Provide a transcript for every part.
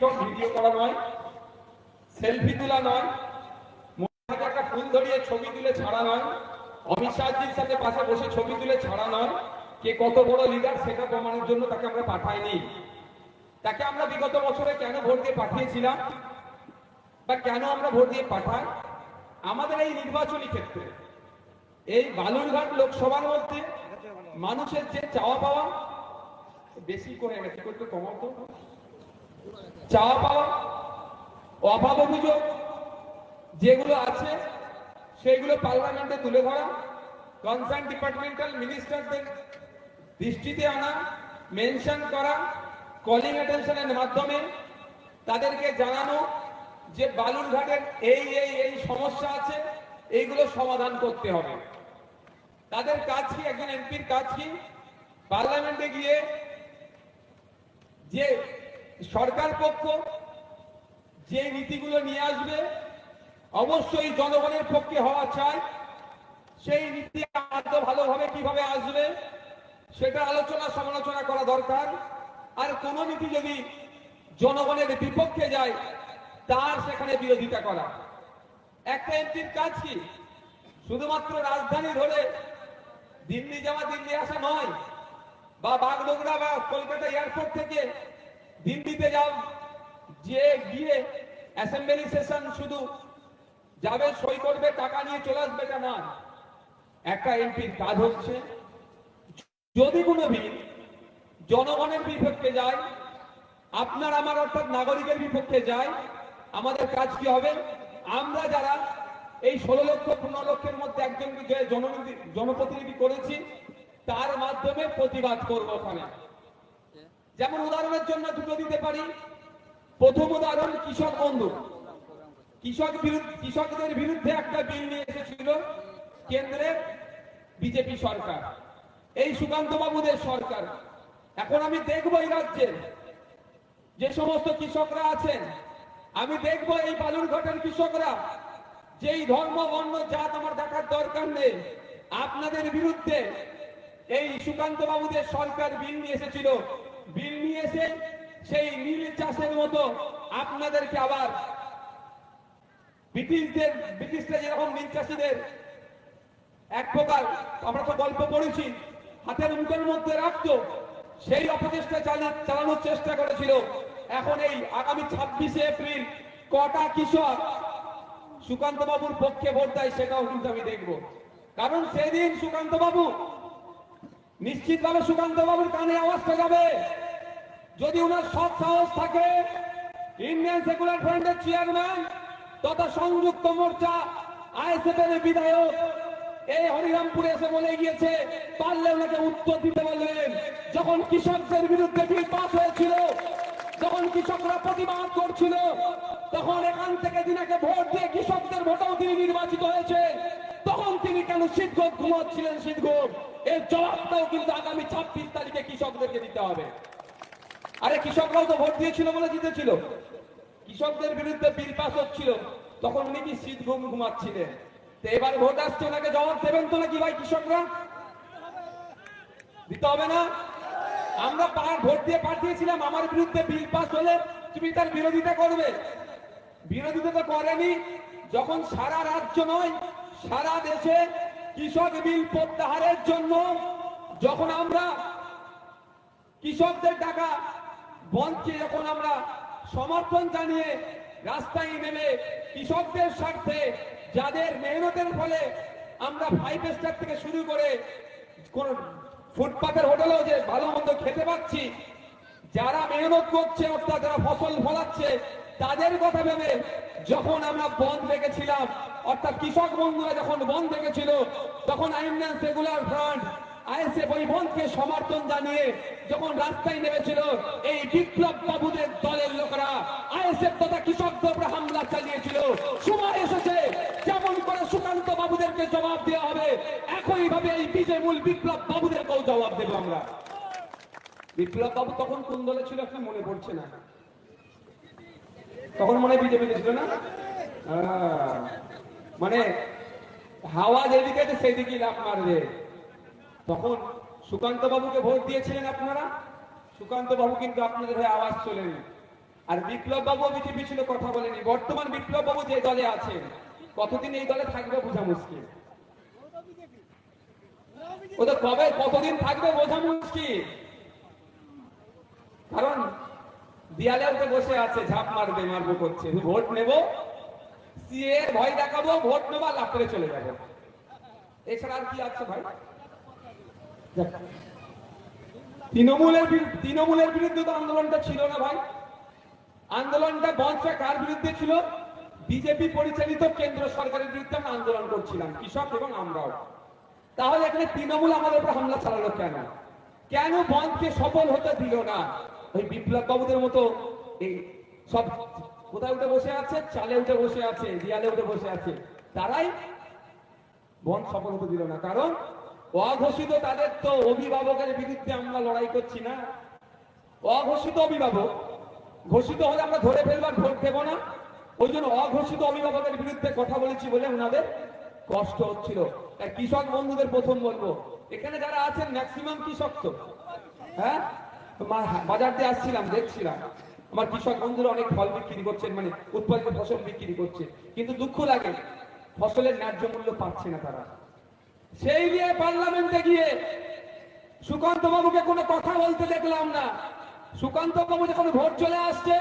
Video করা নয়, selfie তোলা নয় ফুল ধরিয়ে ছবি তুলে ছাড়া নয়, অমিত শাহজির সাথে পাশে বসে ছবি তুলে ছাড়া নয়, কে কত বড় লিডার সেটা প্রমাণের জন্য তাকে আমরা পাঠাইনি। তাকে আমরা বিগত বছরে কেন ভোট দিয়ে পাঠিয়েছিলাম বা কেন আমরা ভোট দিয়ে পাঠাই? আমাদের এই নির্বাচনী ক্ষেত্রে, এই বালুরঘাট লোকসভার মধ্যে মানুষের যে চাওয়া পাওয়া, বেশি করে গেছে একটু কমাও তো। চাওয়া পাওয়া, অভাব অভিযোগ, যেগুলো আছে, সেগুলো পার্লামেন্টে তুলে ধরা, কনসার্ন ডিপার্টমেন্টাল মিনিস্টারদের দৃষ্টিতে আনা, মেনশন করা কলিং অ্যাটেনশনের মাধ্যমে তাদেরকে জানানো যে বালুরঘাটের এই এই এই সমস্যা আছে, এইগুলো সমাধান করতে হবে। তাদের কাজ কি? একজন এমপির কাজ কি? পার্লামেন্টে গিয়ে যে সরকার পক্ষ যে নীতিগুলো নিয়ে আসবে, অবশ্যই জনগণের পক্ষে হওয়া চাই। সেই নীতি আদৌ ভালোভাবে কীভাবে আসবে, সেটা আলোচনা সমালোচনা করা দরকার। আর কোন নীতি যদি জনগণের বিপক্ষে যায়, তার সেখানে বিরোধিতা করা। একটা এমপির কাজ কি? শুধুমাত্র রাজধানী ধরে দিল্লি যাওয়া দিল্লি আসা নয়, বা বাগডোগরা বা কলকাতা এয়ারপোর্ট থেকে দিল্লিতে যাও, যে গিয়ে অ্যাসেম্বলি সেশন শুধু যাবে, সই করবে, টাকা নিয়ে চলে আসবে এটা না একটা এমপির কাজ হচ্ছে, যদি কোনো বিল জনগণের বিপক্ষে যায়, আপনার, আমার অর্থাৎ নাগরিকের বিপক্ষে যায়, আমাদের কাজ কি হবে? আমরা যারা এই ষোলো লক্ষ, পনেরো লক্ষের মধ্যে একজনকে জনপ্রতিনিধি করেছি, তার মাধ্যমে প্রতিবাদ করব ওখানে। যেমন উদাহরণের জন্য দুটো দিতে পারি। প্রথম উদাহরণ, কৃষক বন্ধু। কৃষক কৃষকদের বিরুদ্ধে একটা বিল নিয়ে এসেছিল কেন্দ্রের বিজেপি সরকার। এই সুকান্ত বাবুদের সরকার। এখন আমি দেখব এই রাজ্যের যে সমস্ত কৃষকরা আছেন, আমি দেখব এই বালুরঘাটের কৃষকরা। যেই ধর্ম, বর্ণ, জাত আমার দেখার দরকার নেই। আপনাদের বিরুদ্ধে এই সুকান্ত বাবুদের সরকার বিল নিয়ে এসেছিল। বিল নিয়ে এসে সেই নীল চাষের মতো আপনাদেরকে আবার ব্রিটিশদের, ব্রিটিশরা যেরকম নীল চাষীদের এক প্রকার আমরা তো গল্প পড়েছি, হাতের মুখের মধ্যে রাখতো, সেই অপচেষ্টা চালানোর চেষ্টা করেছিল। এখন এই আগামী ছাব্বিশে এপ্রিল কটা কৃষক সুকান্ত বাবুর পক্ষে ভোট দেয় সেটাও কিন্তু আমি দেখব। কারণ সেদিন সুকান্ত বাবু নিশ্চিতভাবে সুকান্ত বাবুর কানে আওয়াজটা যাবে। যদি ওনার সৎ সাহস থাকে, ইন্ডিয়ান সেকুলার ফ্রন্টের চেয়ারম্যান তথা সংযুক্ত মোর্চা আইএসএফ এর বিধায়ক, এই হরিরামপুরে এসে বলে গিয়েছে, পারলে ওনাকে উত্তর দিতে বললেন। যখন কৃষকদের বিরুদ্ধে বিল পাস হয়েছিল, যখন কৃষকরা প্রতিবাদ করছিল, তখন এখান থেকে দিনাকে ভোট দিয়ে কৃষকদের ভোটেও তিনি নির্বাচিত হয়েছে তখন তিনি কেন শীতঘোষ ঘুমাচ্ছিলেন শীতঘোষ এর জবাবটাও কিন্তু আগামী ছাব্বিশ তারিখে কৃষকদেরকে দিতে হবে। আরে কৃষকরাও তো ভোট দিয়েছিল বলে জিতেছিল। কৃষকদের বিরুদ্ধে বিল পাস হচ্ছিল। তখন উনি কি শীত ঘুম ঘুমাচ্ছিলেন। তো এবার ভোট আসছে, ওনাকে জবাব দেবেন তো নাকি ভাই কৃষকরা? দিতে হবে না? আমরা ভোট দিয়ে পাঠিয়েছিলাম, আমার বিরুদ্ধে বিল পাস হলে তুমি তার বিরোধিতা করবে। বিরোধিতা তো করেনি। যখন সারা রাজ্য নয়, সারা দেশে কৃষক বিল প্রত্যাহারের জন্য যখন আমরা কৃষকদের টাকা বন্ধকে যখন আমরা সমর্থন জানিয়ে রাস্তায় নেমে কৃষকদের স্বার্থে, যাদের মেহনতের ফলে আমরা ফাইভ স্টার থেকে শুরু করে কোন ফুটপাতের হোটেলেও যে ভালো মন্দ খেতে পাচ্ছি, যারা মেহনত করছে, অর্থাৎ যারা ফসল ফলাচ্ছে, তাদের কথা ভেবে যখন আমরা বন্ধ রেখেছিলাম, অর্থাৎ কৃষক বন্ধুরা যখন বন্ধ রেখেছিল, তখন ইন্ডিয়ান সেকুলার ফ্রন্ট আইএসএফ ওই বন্ধকে সমর্থন জানিয়ে যখন রাস্তায় নেমেছিল, এই বিপ্লব বাবুদের দলের লোকেরা আইএসএফ তথা কৃষকদের উপরে হামলা চালিয়েছিল। সময় এসেছে, যেমন করে সুকান্ত বাবুদেরকে জবাব দেওয়া হবে একই ভাবে এই বিজয়মূল বিপ্লব বাবুদেরকেও জবাব দেবো আমরা। বিপ্লব বাবু তখন কোন দলে ছিল এখন মনে পড়ছে না। তখন মনে হয় বিজেপিতে ছিল না? মানে হাওয়া যেদিকে সেদিকেই লাভ মারবে। তখন সুকান্ত বাবুকে ভোট দিয়েছিলেন আপনারা? সুকান্ত বাবু কিন্তু আপনাদের হয়ে আওয়াজ চলেনি আর বিপ্লব বাবু বিজেপি ছিল কথা বলেনি। বর্তমান বিপ্লব বাবু যে দলে আছেন, কতদিন এই দলে থাকবে বোঝা মুশকিল। ও তো কবে, কতদিন থাকবে বোঝা মুশকিল। কারণ দেয়ালে উঠে বসে আছে, ঝাঁপ মারবে, মারবো করছে। ভোট নেব, সিএ ভয় দেখাবো, ভোট নেব, আর লাভ করে চলে যাব। এছাড়া আর কি আছে ভাই? তৃণমূলের তৃণমূলের বিরুদ্ধে তো আন্দোলনটা ছিল না ভাই। আন্দোলনটা বঞ্চা কার বিরুদ্ধে ছিল? বিজেপি পরিচালিত কেন্দ্র সরকারের বিরুদ্ধে আমরা আন্দোলন করছিলাম, কৃষক এবং আমরাও। তাহলে এখানে তৃণমূল আমাদের উপর হামলা চালালো কেন? কেন বন্ধকে সফল হতে দিল না? ওই বিপ্লব বাবুদের মতো এই সব কোথায় উঠে বসে আছে? চালে উঠে বসে আছে, দেয়ালে উঠে বসে আছে। তারাই বন্ধ সফল হতে দিল না। কারণ অঘোষিত তাদের তো অভিভাবকের বিরুদ্ধে আমরা লড়াই করছি না। অঘোষিত অভিভাবক, ঘোষিত হলে আমরা ধরে ফেলবার ভোট দেবো না। ওই জন্য অঘোষিত অভিভাবকের বিরুদ্ধে কথা বলেছি বলে ওনাদের কষ্ট হচ্ছিল। কৃষক বন্ধুদের প্রথম বলব, এখানে যারা আছেন ম্যাক্সিমাম কৃষক তো। হ্যাঁ? বাজার দিয়ে আসছিলাম, দেখছিলাম। আমার কৃষক বন্ধুরা অনেক ফল বিক্রি করছেন মানে উৎপাদিত ফসল বিক্রি করছে। কিন্তু দুঃখ লাগে, ফসলের ন্যায্য মূল্য পাচ্ছে না তারা। সেই নিয়ে পার্লামেন্টে গিয়ে সুকান্ত বাবুকে কোনো কথা বলতে দেখলাম না। সুকান্ত বাবু যখন ভোট চলে আসছে,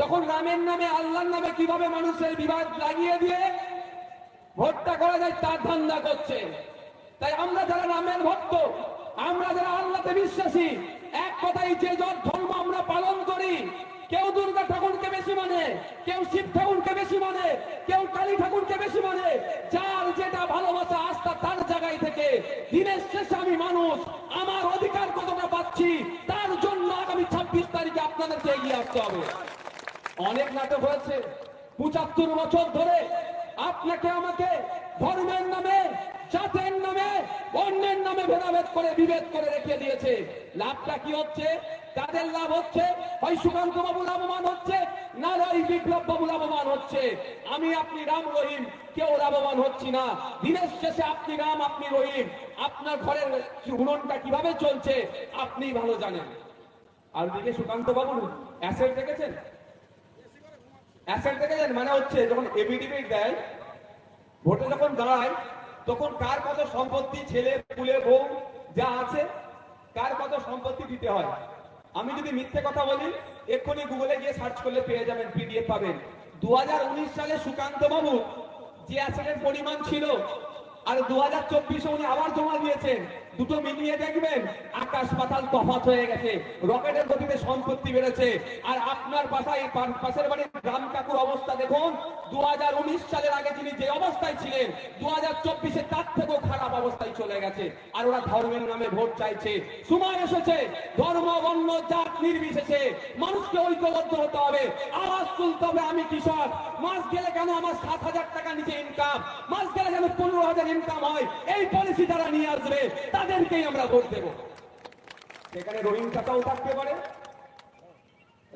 তখন রামের নামে, আল্লাহর নামে কীভাবে মানুষের বিবাদ লাগিয়ে দিয়ে ভোটটা করা যায় তার ধান্দা করছে। তাই আমরা যারা রামের ভক্ত, আমরা যারা আল্লাহতে বিশ্বাসী, এক কথাই যে ধর্ম আমরা পালন করি কেউ দুর্গা ঠাকুরকে বেশি মানে কেউ শিব ঠাকুরকে বেশি মানে কেউ কালী ঠাকুরকে বেশি মানে। যার যেটা ভালোবাসা আস্থা তার জায়গায় থেকে। দিনের শেষে আমি মানুষ, আমার অধিকার কতটা পাচ্ছি, তার জন্য আগামী ছাব্বিশ তারিখে আপনাদেরকে এগিয়ে আসতে হবে। অনেক নাটক হয়েছে। পঁচাত্তর বছর ধরে আপনাকে আমাকে ধর্মের নামে জাতের নামে, অন্যের নামে ভেদাভেদ করে, বিভেদ করে রেখে দিয়েছে। লাভটা কি হচ্ছে? তাদের লাভ হচ্ছে? হয় সুকান্ত বাবু লাভবান হচ্ছে, না ওই বিপ্লব বাবু লাভবান হচ্ছে? আমি আপনি রাম রহিম, কেউ লাভবান হচ্ছি না। দিনের শেষে আপনি রাম, আপনি রহিম। আপনার ঘরের উনুনটা কীভাবে চলছে, আপনি ভালো জানেন। আর দিকে সুকান্ত বাবুর অ্যাসেট দেখেছেন? অ্যাসেট দেখেছেন? মানে হচ্ছে যখন এভিডেভিট দেয়, ভোটে যখন দাঁড়ায় তখন কার কত সম্পত্তি ছেলে, পুলে, বউ যা আছে, কার কত সম্পত্তি দিতে হয়? আমি যদি মিথ্যে কথা বলি, এক্ষুনি গুগলে গিয়ে সার্চ করলে পেয়ে যাবেন পিডিএফ পাবেন। দু হাজার উনিশ সালে সুকান্ত বাবু যে আসলে পরিমাণ ছিল আর দু হাজার চব্বিশে উনি আবার জমা দিয়েছেন। দুটো মিলিয়ে দেখবেন, আকাশ পাতাল তফাৎ হয়ে গেছে, রকেটের গতিতে সম্পত্তি বেড়েছে। আর আপনার পা- পাশের বাড়ির গ্রাম কাকুর অবস্থা দেখুন দু হাজার উনিশ সালের আগে তিনি যে অবস্থায় ছিলেন দু হাজার চব্বিশে তার থেকেও খারাপ অবস্থায় চলে গেছে। আর ওরা ধর্মের নামে ভোট চাইছে। সুমার এসেছে, ধর্ম বর্ণ জাত নির্বিশেষে। মানুষকে ঐক্যবদ্ধ হতে হবে। আওয়াজ তুলতে হবে আমি কৃষক। মাস গেলে কেন আমার সাত হাজার টাকা নিচে ইনকাম মাস গেলে কেন পনেরো হাজার ইনকাম হয়? এই পলিসি যারা নিয়ে আসবে, তাদেরকেই আমরা ভোট দেব। সেখানে রোহিঙ্গাটাও থাকতে পারে।